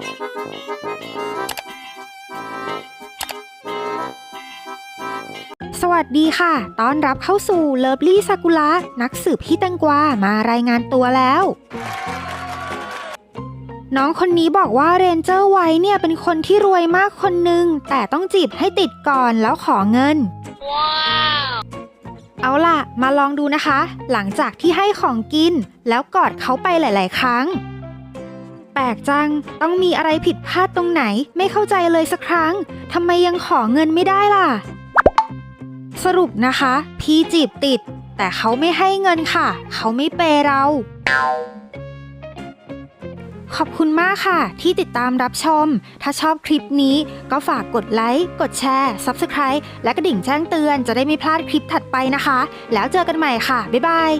สวัสดีค่ะ ต้อนรับเข้าสู่เลิฟลี่ซากุระนักสืบพี่แตงกวามารายงานตัวแล้ว น้องคนนี้บอกว่าเรนเจอร์ไว้เนี่ยเป็นคนที่รวยมากคนหนึ่งแต่ต้องจีบให้ติดก่อนแล้วขอเงิน เอาล่ะ มาลองดูนะคะ หลังจากที่ให้ของกิน แล้วกอดเขาไปหลาย ๆ ครั้ง ปลกจัง ต้องมีอะไรผิดพลาดตรงไหน ไม่เข้าใจเลยสักครั้ง ทำไมยังขอเงินไม่ได้ล่ะ สรุปนะคะ พี่จีบติด แต่เขาไม่ให้เงินค่ะ เขาไม่เปย์เรา ขอบคุณมากค่ะ ที่ติดตามรับชม ถ้าชอบคลิปนี้ก็ฝากกดไลค์ กดแชร์ Subscribe และกระดิ่งแจ้งเตือนจะได้ไม่พลาดคลิปถัดไปนะคะ แล้วเจอกันใหม่ค่ะ บ๊ายบาย